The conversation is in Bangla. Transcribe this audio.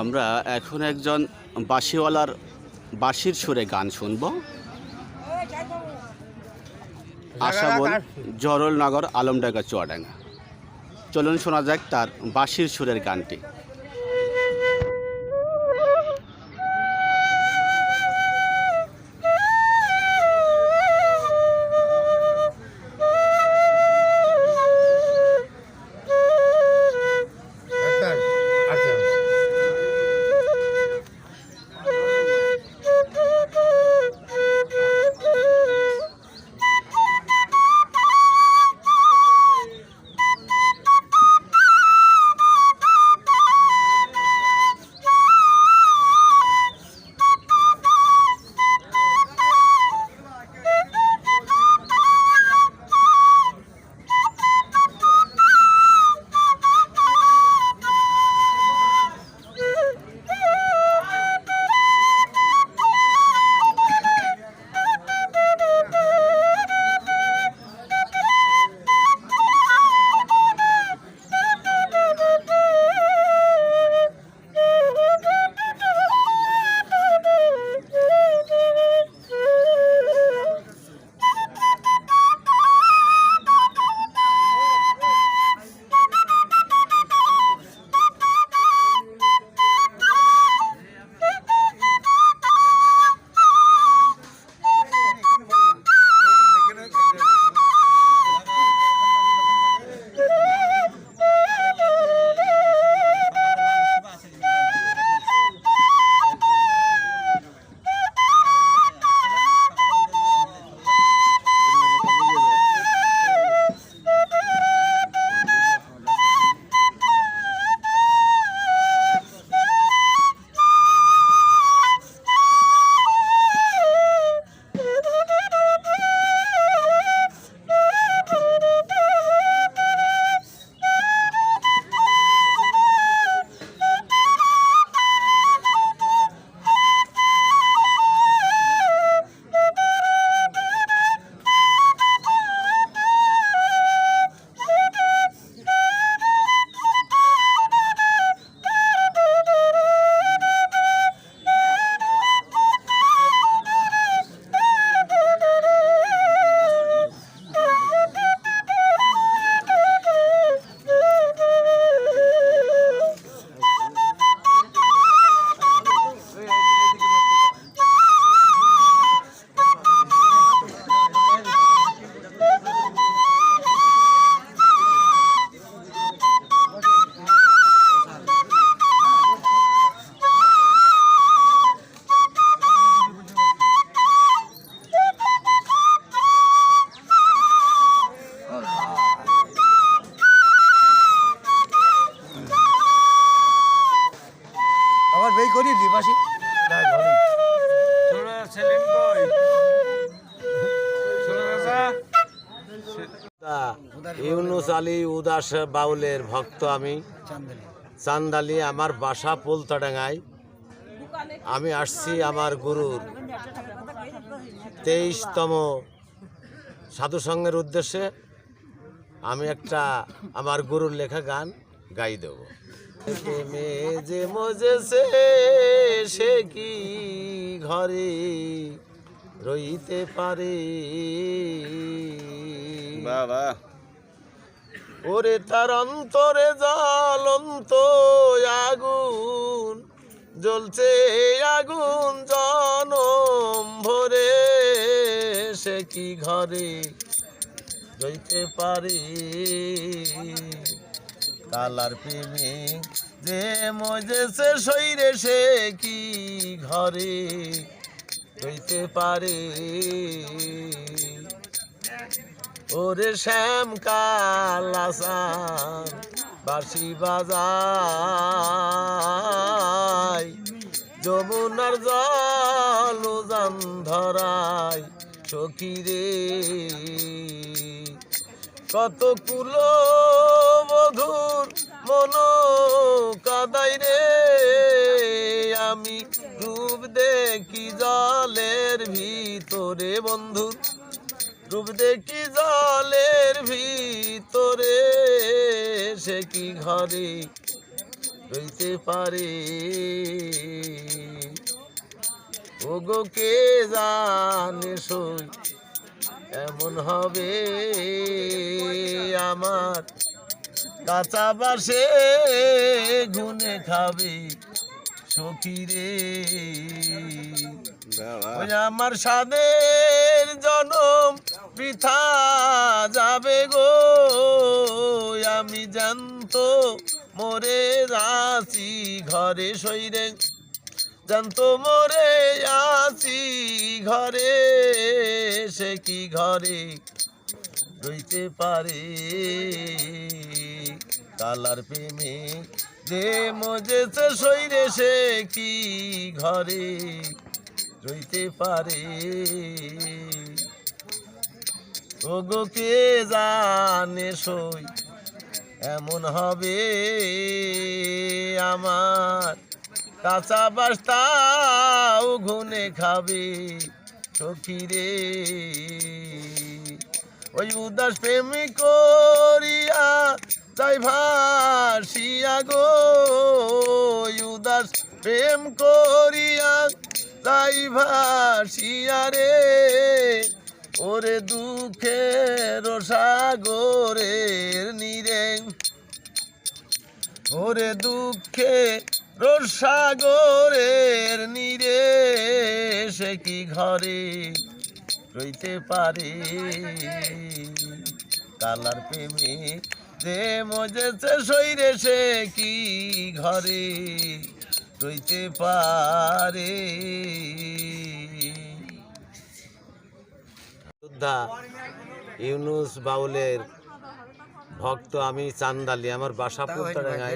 আমরা এখন একজন বাঁশিওয়ালার বাঁশির সুরে গান শুনব। আশাবল জরলনগর আলমডাঙ্গা চুয়াডাঙ্গা। চলুন শোনা যাক তার বাঁশির সুরের গানটি। ইউনুস আলী উদাস বাউলের ভক্ত আমি। চান্দালি আমার বাসা পোলতাডাঙ্গায়। আমি আসছি আমার গুরুর তেইশতম সাধু সঙ্গের উদ্দেশ্যে আমি একটা আমার গুরুর লেখা গান গাই দেব। প্রেমে যে মজেছে সে কি ঘরে রইতে পারে? বাবা। ওরে তার অন্তরে জ্বলন্ত আগুন জ্বলছে আগুন জনম ভরে সে কি ঘরে রইতে পারে? কালার প্রেমে যে মজেছে শৈরে সে কি ঘরে হইতে পারে? ওরে শ্যাম কালাসান বাসি বাজাই যমুনার জল ধরাই সখী রে। কত কুলো মধুর মন কাদাই রে? আমি রূপ দেখি জলের ভিতরে বন্ধু। রূপ দেখি জলের ভিতরে, সে কি ঘরে রইতে পারে? ওগো, কে জানে সই এমন হবে আমার? কাঁচা বাসে গুনে খাবে সখী রে ওই আমার সাদের জনম পৃথা যাবে গো। আমি জানতো মোরে আছি ঘরে সইরে জানতো মরে আছি ঘরে, সে কি ঘরে রইতে পারে? কালার প্রেমে যে মজেছে সইরে সে কি ঘরে রইতে পারে? ওগো, কে জানে সই এমন হবে আমার? কাঁচা বাস্তাও ঘুনে খাবে সখী রে ওই উদাস প্রেম করিয়া তাই ভাসিয়া গো। উদাস প্রেম করিয়া তাই ভাসিয়া রে। ওরে দুঃখের সাগরের নিরে ওরে দুঃখে রসাগরের নিরে সে কি ঘরে রইতে পারে? কালার প্রেমে যে মজেছে সইরে সে কি ঘরে রইতে পারে? যোদ্ধা ইউনুস বাউলের ভক্ত আমি চান্দালি আমার বাসা পুলতাডাঙ্গায়